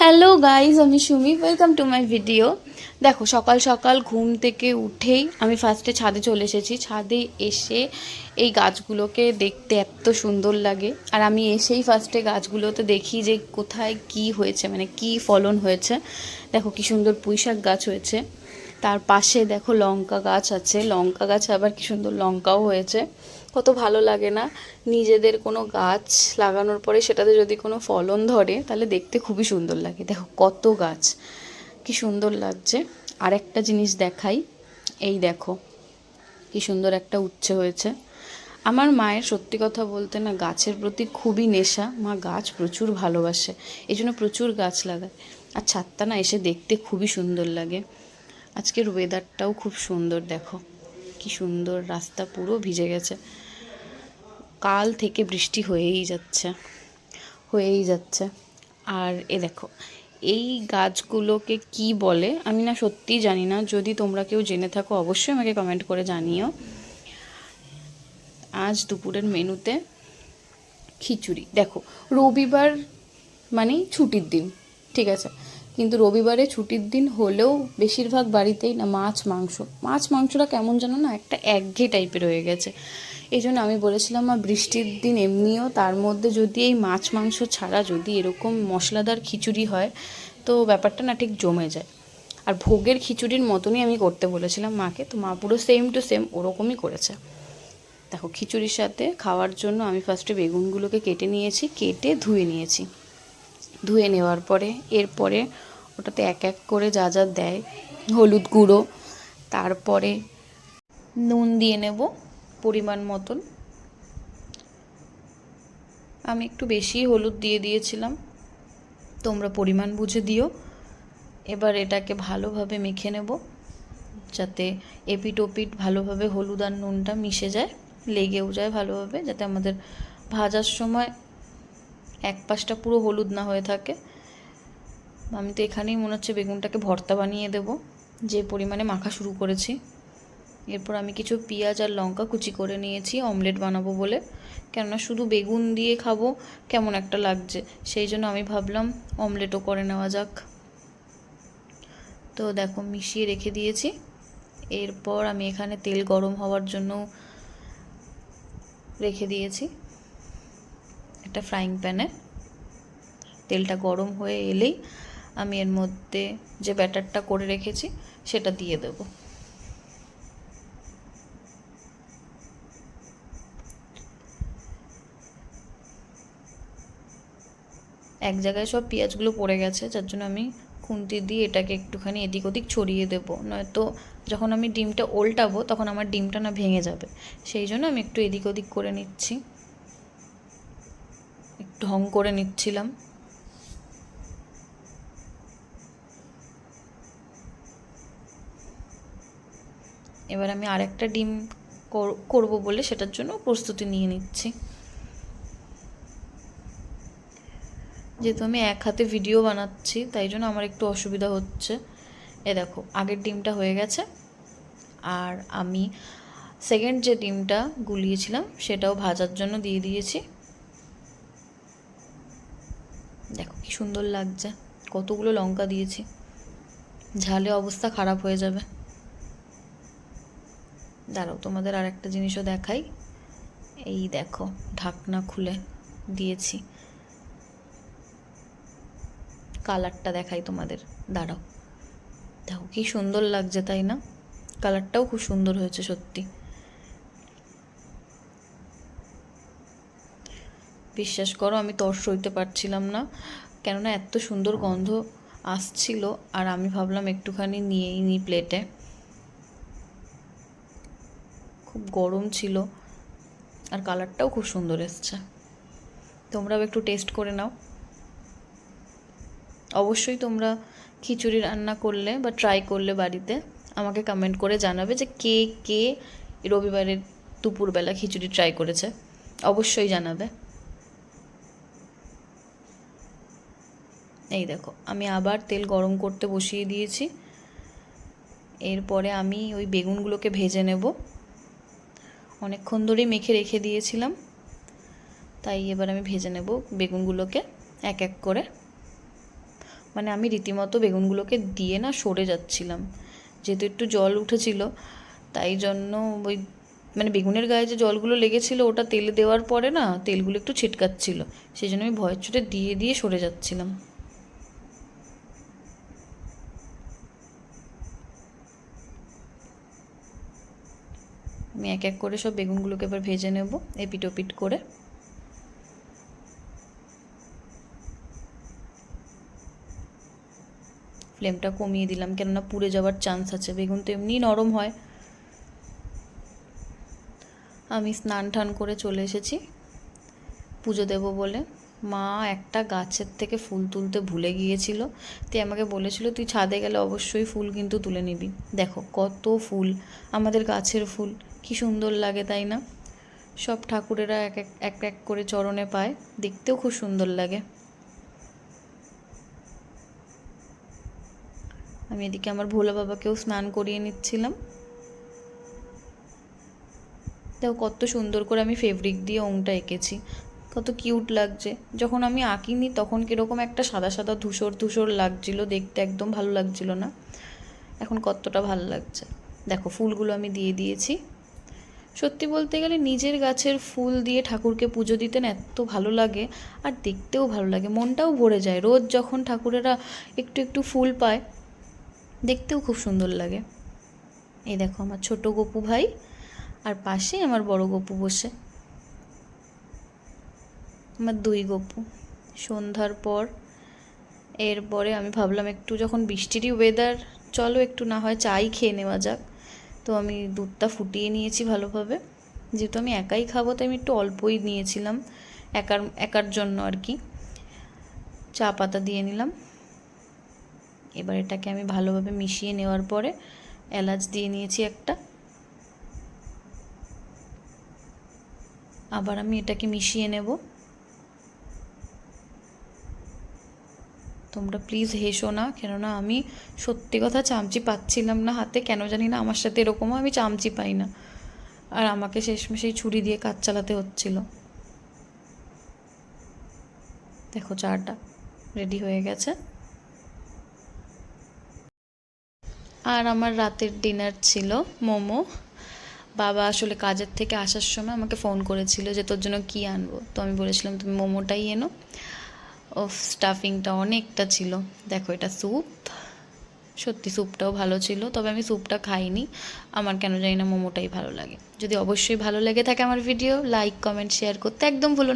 Hello guys আমি Sumi welcome to my video দেখো, সকাল সকাল ঘুম থেকে উঠেই আমি ফার্স্টে ছাদে চলে এসেছি। ছাদে এসে এই গাছগুলোকে দেখতে এত সুন্দর লাগে। আর আমি এসেই ফার্স্টে গাছগুলোতে দেখি যে কোথায় কি হয়েছে মানে কি ফলন হয়েছে। দেখো, কি সুন্দর পুঁইশাক গাছ হয়েছে। তার পাশে দেখো লঙ্কা গাছ আছে। লঙ্কা গাছে আবার কি সুন্দর লঙ্কাও হয়েছে। কত ভালো লাগে না। নিজেদের কোনো গাছ লাগানোর পরে সেটাতে যদি কোনো ফলন ধরে, তাহলে দেখতে খুবই সুন্দর লাগে। দেখো কত গাছ, কি সুন্দর লাগছে। আর একটা জিনিস দেখাই, এই দেখো, কি সুন্দর একটা উচ্ছে হয়েছে। আমার মায়ের সত্যি কথা বলতে না, গাছের প্রতি খুবই নেশা। মা গাছ প্রচুর ভালোবাসে এই জন্য প্রচুর গাছ লাগায়। আর ছাদটা না এসে দেখতে খুবই সুন্দর লাগে। আজকের ওয়েদারটাও খুব সুন্দর, দেখো। কি সুন্দর, রাস্তা পুরো ভিজে গেছে। কাল থেকে বৃষ্টি হয়েই যাচ্ছে হয়েই যাচ্ছে। আর এ দেখো, এই গাছগুলোকে কি বলে আমি না সত্যিই জানি না। যদি তোমরা কেউ জেনে থাকো, অবশ্যই আমাকে কমেন্ট করে জানিও। আজ দুপুরের মেনুতে খিচুড়ি। দেখো, রবিবার মানে ছুটির দিন, ঠিক আছে? কিন্তু রবিবারে ছুটির দিন হলেও বেশিরভাগ বাড়িতেই না মাছ, মাংস। মাছ, মাংসটা কেমন যেন না একটা একঘেয়ে টাইপের হয়ে গেছে। এই জন্য আমি বলেছিলাম, মা, বৃষ্টির দিন এমনিও তার মধ্যে যদি এই মাছ, মাংস ছাড়া যদি এরকম মশলাদার খিচুড়ি হয়, তো ব্যাপারটা না ঠিক জমে যায়। আর ভোগের খিচুড়ির মতনই আমি করতে বলেছিলাম, মাকে, তো মা পুরো সেম টু সেম ওরকমই করেছে। দেখো, খিচুড়ির সাথে খাওয়ার জন্য আমি ফার্স্টে বেগুনগুলোকে কেটে নিয়েছি, কেটে ধুয়ে নিয়েছি। ধুয়ে নেওয়ার পরে, এরপরে ওটাতে এক এক করে যা যা দেয়, হলুদ গুঁড়ো, তারপরে নুন দিয়ে নেব পরিমাণ মতন। আমি একটু বেশি হলুদ দিয়ে দিয়েছিলাম, তোমরা পরিমাণ বুঝে দিও। এবার এটাকে ভালোভাবে মেখে নেব, যাতে এপিট ওপিট ভালোভাবে হলুদ আর নুনটা মিশে যায়, লেগেও যায় ভালোভাবে, যাতে আমাদের ভাজার সময় এক পাশটা পুরো হলুদ না হয়ে থাকে। আমি তো এখানেই মনে হচ্ছে বেগুনটাকে ভর্তা বানিয়ে দেব। যে পরিমাণে মাখা শুরু করেছি। এরপর আমি কিছু পেঁয়াজ আর লঙ্কা কুচি করে নিয়েছি, অমলেট বানাবো বলে। কেননা শুধু বেগুন দিয়ে খাব কেমন একটা লাগছে। সেই জন্য আমি ভাবলাম অমলেটও করে নেওয়া যাক। তো দেখো মিশিয়ে রেখে দিয়েছি। এরপর আমি এখানে তেল গরম হওয়ার জন্য রেখে দিয়েছি। একটা ফ্রাইং প্যানে তেলটা গরম হয়ে এলেই আমি এর মধ্যে যে ব্যাটারটা করে রেখেছি সেটা দিয়ে দেবো। এক জায়গায় সব পেঁয়াজগুলো পড়ে গেছে, যার জন্য আমি খুন্তি দিয়ে এটাকে একটুখানি এদিক ওদিক ছড়িয়ে দেবো। নয়তো যখন আমি ডিমটা ওল্টাবো, তখন আমার ডিমটা না ভেঙে যাবে। সেই জন্য আমি একটু এদিক ওদিক করে নিচ্ছি। ঢং করে নিচ্ছিলাম। এবার আমি আরেকটা ডিম করব বলে সেটার জন্য প্রস্তুতি নিয়ে নিচ্ছি। যেহেতু আমি এক হাতে ভিডিও বানাচ্ছি, তাই জন্য আমার একটু অসুবিধা হচ্ছে। এ দেখো, আগের ডিমটা হয়ে গেছে। আর আমি সেকেন্ড যে ডিমটা গুলিয়েছিলাম, সেটাও ভাজার জন্য দিয়ে দিয়েছি। দেখো কি সুন্দর লাগছে। কতগুলো লঙ্কা দিয়েছি। ঝালে অবস্থা খারাপ হয়ে যাবে। দাঁড়াও, তোমাদের আর একটা জিনিসও দেখাই। এই দেখো, ঢাকনা খুলে দিয়েছি। কালারটা দেখাই তোমাদের। দাঁড়াও। দেখো কি সুন্দর লাগছে, তাই না? কালারটাও খুব সুন্দর হয়েছে, সত্যি। বিশ্বাস করো, আমি তর্স হইতে পারছিলাম না। কেননা এত সুন্দর গন্ধ আসছিল, আর আমি ভাবলাম একটুখানি নিয়েই নিই প্লেটে। খুব গরম ছিল, আর কালারটাও খুব সুন্দর এসছে। তোমরাও একটু টেস্ট করে নাও। অবশ্যই তোমরা খিচুড়ি রান্না করলে বা ট্রাই করলে বাড়িতে, আমাকে কমেন্ট করে জানাবে যে কে কে রবিবারের দুপুরবেলা খিচুড়ি ট্রাই করেছে। অবশ্যই জানাবে। এই দেখো, আমি আবার তেল গরম করতে বসিয়ে দিয়েছি। এরপরে আমি ওই বেগুনগুলোকে ভেজে নেব। অনেকক্ষণ ধরেই মেখে রেখে দিয়েছিলাম। তাই এবার আমি ভেজে নেব বেগুনগুলোকে এক এক করে। মানে আমি রীতিমতো বেগুনগুলোকে দিয়ে না সরে যাচ্ছিলাম। যেহেতু একটু জল উঠেছিল, তাই জন্য ওই মানে বেগুনের গায়ে যে জলগুলো লেগেছিল, ওটা তেলে দেওয়ার পরে না তেলগুলো একটু ছিটকাচ্ছিল। সেই জন্য আমি ভয়ের চোটে দিয়ে দিয়ে সরে যাচ্ছিলাম। আমি এক এক করে সব বেগুনগুলোকে এবার ভেজে নেব এপিট ওপিট করে। ফ্লেমটা কমিয়ে দিলাম, কেননা পুড়ে যাওয়ার চান্স আছে, বেগুন তো এমনিই নরম হয়। আমি স্নান টান করে চলে এসেছি, পুজো দেব বলে। মা একটা গাছের থেকে ফুল তুলতে ভুলে গিয়েছিল তুই আমাকে বলেছিল, তুই ছাদে গেলে অবশ্যই ফুল কিন্তু তুলে নিবি। দেখো কত ফুল, আমাদের গাছের ফুল। কি সুন্দর লাগে, তাই না? সব ঠাকুরেরা এক এক এক এক করে চরণে পায়। দেখতেও খুব সুন্দর লাগে। আমি এদিকে আমার ভোলা বাবাকেও স্নান করিয়ে নিচ্ছিলাম। দেখো, কত সুন্দর করে আমি ফেব্রিক দিয়ে ওংটা এঁকেছি। কত কিউট লাগছে। যখন আমি আঁকিনি, তখন কীরকম একটা সাদা সাদা ধূসর ধূসর লাগছিল। দেখতে একদম ভালো লাগছিল না। এখন কতটা ভালো লাগছে। দেখো, ফুলগুলো আমি দিয়ে দিয়েছি। সত্যি বলতে গেলে নিজের গাছের ফুল দিয়ে ঠাকুরকে পুজো দিতেন এত ভালো লাগে, আর দেখতেও ভালো লাগে, মনটাও ভরে যায়। রোজ যখন ঠাকুরেরা একটু একটু ফুল পায়, দেখতেও খুব সুন্দর লাগে। এই দেখো আমার ছোট গপু ভাই, আর পাশে আমার বড় গপু বসে। আমার দুই গপু। সন্ধ্যার পর, এরপরে আমি ভাবলাম একটু যখন বৃষ্টিরই ওয়েদার চলো একটু না হয় চাই খেয়ে নেওয়া যাক। তো আমি দুধটা ফুটিয়ে নিয়েছি ভালোভাবে। যেহেতু আমি একাই খাব, তাই আমি একটু অল্পই নিয়েছিলাম। একার একার জন্য আর কি। চা পাতা দিয়ে নিলাম। এবার এটাকে আমি ভালোভাবে মিশিয়ে নেওয়ার পরে এলাচ দিয়ে নিয়েছি একটা। আবার আমি এটাকে মিশিয়ে নেব। তোমরা প্লিজ হেসো না, কেননা আমি সত্যি কথা চামচি পাচ্ছিলাম না হাতে, কেন জানি না আমার সাথে এরকমও আমি চামচি পাই না। আর আমাকে শেষমেশ এই ছুরি দিয়ে কাজ চালাতে হচ্ছিল। দেখো চাটা রেডি হয়ে গেছে। আর আমার রাতের ডিনার ছিল মোমো। বাবা আসলে কাজের থেকে আসার সময় আমাকে ফোন করেছিল যে তোর জন্য কী আনব। তো আমি বলেছিলাম, তুমি মোমোটাই এনো। ও স্টাফিংটা অনেকটা ছিল। দেখো, এটা স্যুপ সত্যি স্যুপটাও ভালো ছিল, তবে আমি স্যুপটা খাইনি। আমার কেন জানি না মোমোটাই ভালো লাগে। যদি অবশ্যই ভালো লেগে থাকে আমার ভিডিও লাইক কমেন্ট শেয়ার করতে একদম ভুলো না।